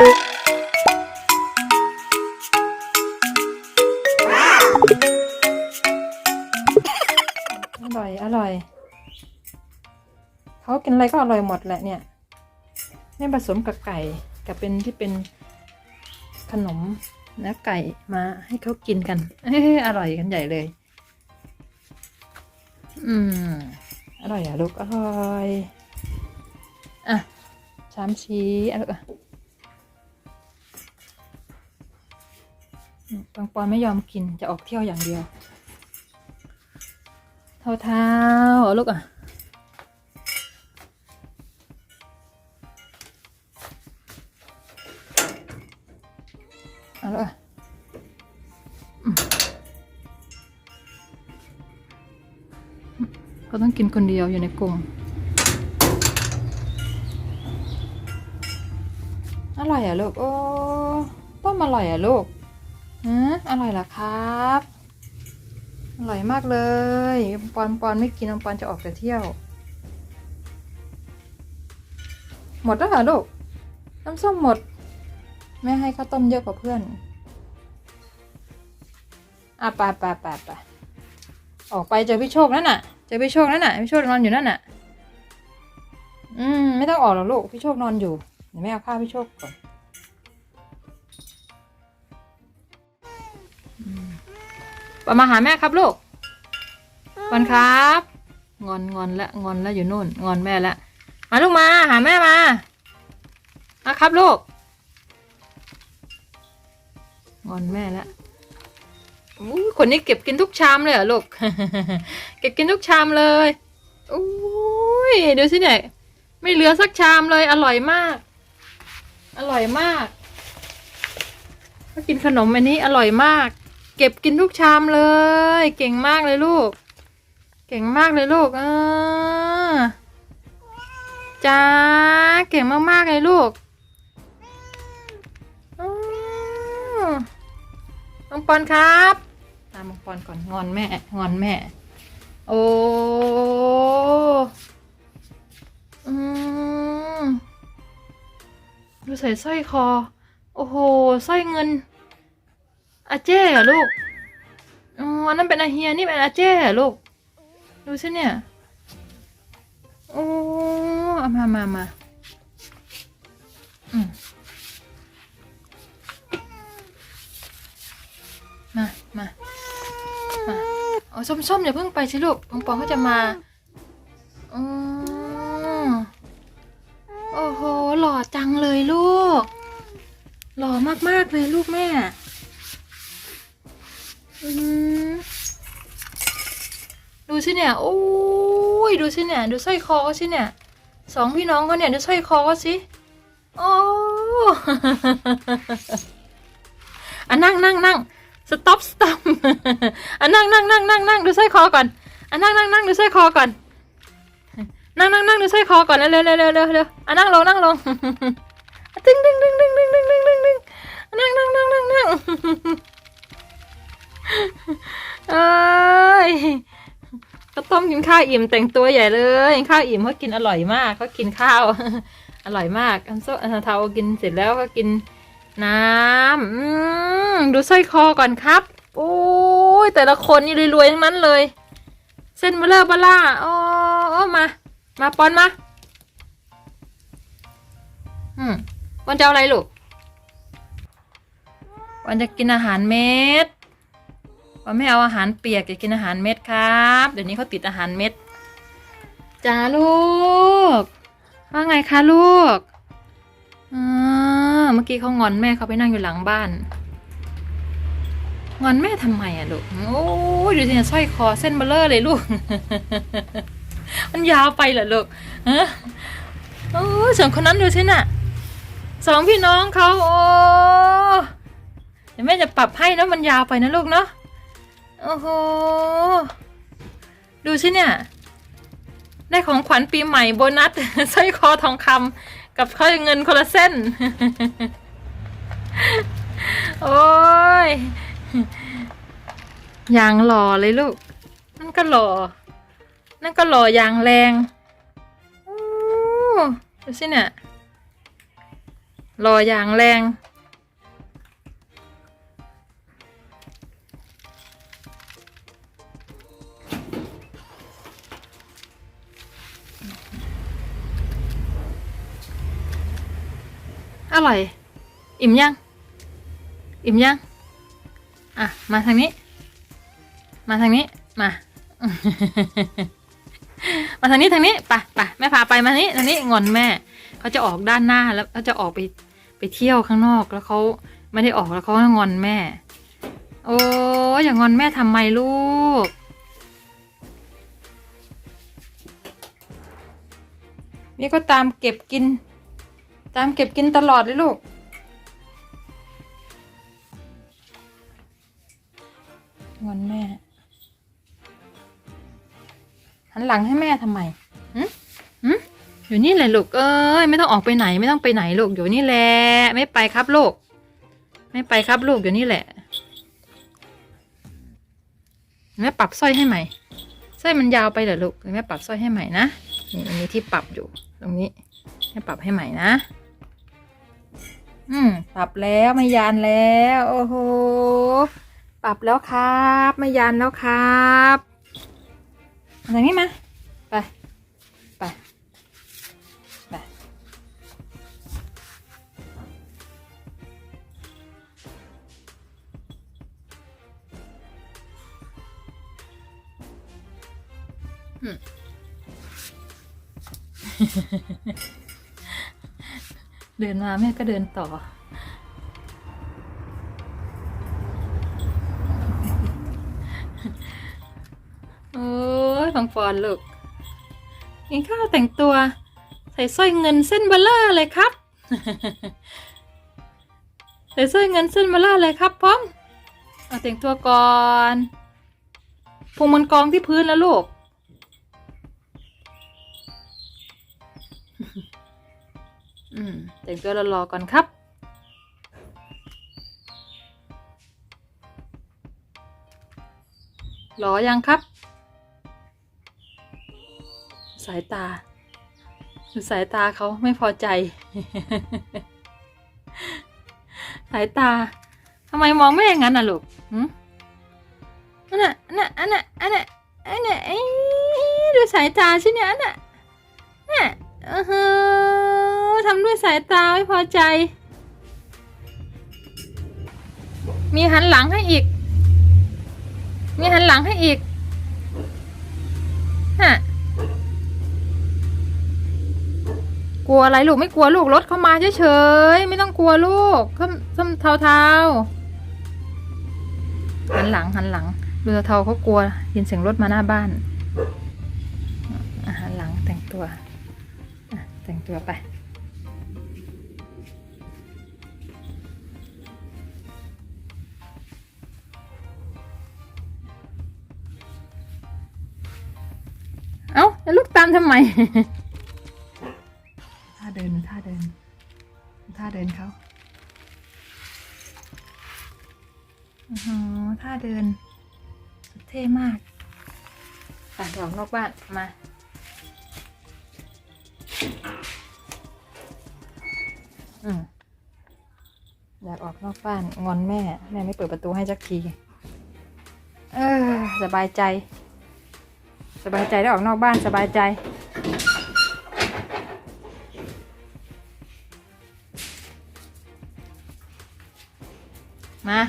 อร่อย อร่อย เขากินอะไรก็อร่อยหมดแหละเนี่ยไม่ผสมกับไก่กับเป็นที่เป็นขนมเนื้อไก่มาให้เขากินกันเอ้อร่อยกันใหญ่เลย อืม อร่อยอะลูก อร่อย อะชามชี้อะลูกอะ ปังปอนไม่ยอมกินจะออกเที่ยวอย่างเดียว เท้าเท้าๆอะลูกอะ เอาละอืมเขาต้องกินคนเดียวอยู่ในกลุ่มอร่อยอะลูก โอ้ต้มอร่อยอะลูก ฮะอร่อยเหรอครับ อร่อยมากเลย ปอนปอนไม่กินปอนจะออกแต่เที่ยว หมดแล้วเหรอลูก น้ำส้มหมด แม่ให้ข้าวต้มเยอะกว่าเพื่อน อะไปไปไปไปออกไปเจอพี่โชคนั่นน่ะ เจอพี่โชคนั่นน่ะ พี่โชคนอนอยู่นั่นน่ะ อืม ไม่ต้องออกหรอกลูก พี่โชคนอนอยู่ เดี๋ยวแม่เอาข้าวพี่โชคก่อน ปอนมาหาแม่ครับลูกปอนครับ งอนงอนละงอนละอยู่นู่น งอนแม่ละมาลูกมา หาแม่มามาครับลูก งอนแม่แล้วอู้คนนี้เก็บกินทุกชามเลยเหรอลูก เก็บกินทุกชามเลยอุ้ยดูสิเนี่ยไม่เหลือสักชามเลย อร่อยมาก อร่อยมากก็กินขนมอันนี้อร่อยมาก เก็บกินทุกชามเลย เก่งมากเลยลูก เก่งมากเลยลูกอ่าจ้าเก่งมากๆเลยลูกออมังปอนครับตามมังปอนก่อนงอนแม่ งอนแม่ โอ้อืมดูใส่สร้อยคอ โอ้โหสร้อยเงิน อาเจ้เหรอลูกอ๋อนนั้นเป็นอาเฮียนี่เป็นอาเจ้เหรอลูก ดูสิเนี่ย โอ้เอามามามาอืมมามามาอ๋อส้มๆอย่าเพิ่งไปสิลูกปองปองเขาจะมาอ๋อโอ้โห หล่อจังเลยลูก หล่อมากๆเลยลูกแม่ ดูสิเนี่ย โอ้ย ดูสิเนี่ย ดูสร้อยคอเขาสิเนี่ย สองพี่น้องเขาเนี่ย ดูสร้อยคอเขาสิ โอ้อะนั่งนั่งนั่งสต็อปสต็อปอะนั่งนั่งนั่งนั่งนั่งดูสร้อยคอก่อนอะนั่งนั่งนั่งดูสร้อยคอก่อน นั่งนั่งนั่งดูสร้อยคอก่อนเร็วเร็วเร็วเร็วเร็วอะนั่งลงนั่งลงตึ้งตึ้งตึ้งตึ้งตึ้งตึ้งตึ้งตึ้งตึ้งนั่งนั่งนั่งนั่งนั่ง เอ้ยก็ต้มกินข้าวอิ่มแต่งตัวใหญ่เลยกินข้าวอิ่มเขากินอร่อยมากเขากินข้าว อร่อยมากอันโซอันเทากินเสร็จแล้วก็กินน้ำอืมดูสร้อยคอก่อนครับ โอ้ยแต่ละคนนี่รวยๆทั้งนั้นเลย เส้นเบลเลอร์เบล่าโอ้โอ้มา มาปอนมาอืมวันจะเอาอะไรลูกวันจะกินอาหารเม็ด วันไม่เอาอาหารเปียกจะกินอาหารเม็ดครับ เดี๋ยวนี้เขาติดอาหารเม็ดจ้าลูก ว่าไงคะลูกอ่าเมื่อกี้เขางอนแม่เขาไปนั่งอยู่หลังบ้าน งอนแม่ทำไมอะลูก โอ้ยดูสิเนี่ยสร้อยคอเส้นเบลเลอร์เลยลูก มันยาวไปเหรอลูกฮะโอ้ยส่วนคนนั้นดูสิน่ะสองพี่น้องเขาโอ้เดี๋ยวแม่จะปรับให้นะมันยาวไปนะลูกเนาะ โอ้โห ดูสิเนี่ย ได้ของขวัญปีใหม่โบนัสสร้อยคอทองคำกับข้อยเงินคนละเส้น โอ้ยอย่างหล่อเลยลูก นั่นก็หล่อ นั่นก็หล่ออย่างแรงโอ้ดูสิเนี่ยรออย่างแรง ร่อย อิ่มยัง อิ่มยัง อะ มาทางนี้ มาทางนี้ มา มาทางนี้ทางนี้ไปไปแม่พาไปมาทางนี้ทางนี้งอนแม่เขาจะออกด้านหน้าแล้วเขาจะออกไปไปเที่ยวข้างนอกแล้วเขาไม่ได้ออกแล้วเขาก็งอนแม่ โอ้ยอย่างอนแม่ทำไมลูกนี่ก็ตามเก็บกิน ตามเก็บกินตลอดเลยลูก งอนแม่ หันหลังให้แม่ทำไมหืมหืมอยู่นี่แหละลูก เอ้ยไม่ต้องออกไปไหนไม่ต้องไปไหนลูกอยู่นี่แหละ ไม่ไปครับลูก ไม่ไปครับลูกอยู่นี่แหละแม่ปรับสร้อยให้ใหม่สร้อยมันยาวไปเหรอลูกแม่ปรับสร้อยให้ใหม่นะนี่อันนี้ที่ปรับอยู่ตรงนี้แม่ปรับให้ใหม่นะ อืม ปรับแล้วไม่ยานแล้ว โอ้โห ปรับแล้วครับ ไม่ยานแล้วครับมาทางนี้มา ไป เดินมาแม่ก็เดินต่อ โอ้ยฟังฟอนลูกกินข้าวแต่งตัว ใส่สร้อยเงินเส้นเบลเลอร์เลยครับ ใส่สร้อยเงินเส้นเบลเลอร์เลยครับพร้อมเอาแต่งตัวก่อนพวงมันกองที่พื้นแล้วลูก อืมแต่งตัวรอๆก่อนครับ รอยังครับ สายตาสายตาเขาไม่พอใจ สายตาทำไมมองไม่อย่างนั้นน่ะลูกหืมอันน่ะอันน่ะอันน่ะอันน่ะอันน่ะดูสายตาสิเนี่ยอันน่ะน่ะเออหือ ทำด้วยสายตาไม่พอใจ มีหันหลังให้อีก มีหันหลังให้อีกฮะกลัวอะไรลูกไม่กลัวลูกรถเข้ามาเฉยๆไม่ต้องกลัวลูกส้มส้มเทาเทาๆหันหลังหันหลังดูเทาเขากลัวยินเสียงรถมาหน้าบ้านหันหลังแต่งตัวแต่งตัวไปาแล้วลูกตามทำไม ท่าเดินท่าเดิน ท่าเดินเขาอ๋อท่าเดินสุดเท่มากไปเดี๋ยวออกนอกบ้านมา อืมอยากออกนอกบ้าน งอนแม่ แม่ไม่เปิดประตูให้สักที เออ สบายใจ สบายใจได้ออกนอกบ้านสบายใจ มา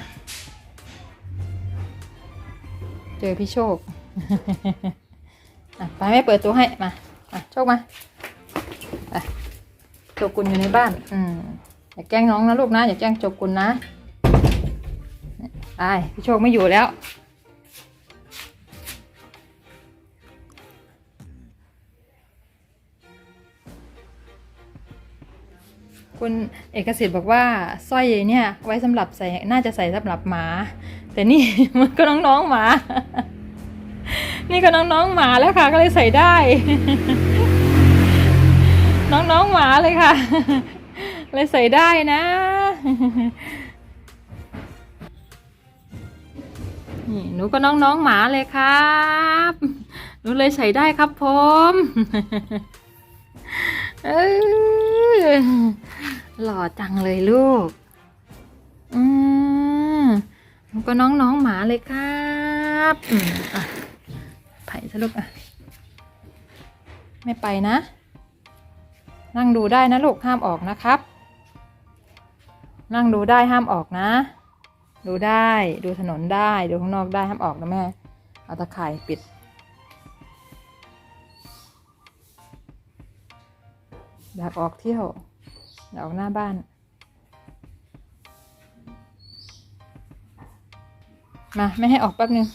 เจอพี่โชค ไปไม่เปิดตัวให้ มาโชคมาไปโจกุลอยู่ในบ้าน อืมอย่าแกล้งน้องนะลูกนะ อย่าแกล้งโจกุลนะ ไป พี่โชคไม่อยู่แล้ว คุณเอกสิทธิ์บอกว่าสร้อยเนี่ยไว้สำหรับใส่น่าจะใส่สำหรับหมา แต่นี่มันก็น้องๆหมา นี่ก็น้องๆหมาแล้วค่ะ ก็เลยใส่ได้ น้องๆหมาเลยค่ะ เลยใส่ได้นะนี่หนูก็น้องๆหมาเลยครับหนูเลยใส่ได้ครับผม เอ้ย หล่อจังเลยลูก อืมก็น้องน้องๆหมาเลยครับอืมอะไผ่ซะลูกอะ ไม่ไปนะ นั่งดูได้นะลูก ห้ามออกนะครับ นั่งดูได้ห้ามออกนะ ดูได้ ดูถนนได้ ดูข้างนอกได้ห้ามออกนะแม่ เอาตะข่ายปิด อยากออกเที่ยวอยากออกหน้าบ้าน มา ไม่ให้ออกแป๊บนึง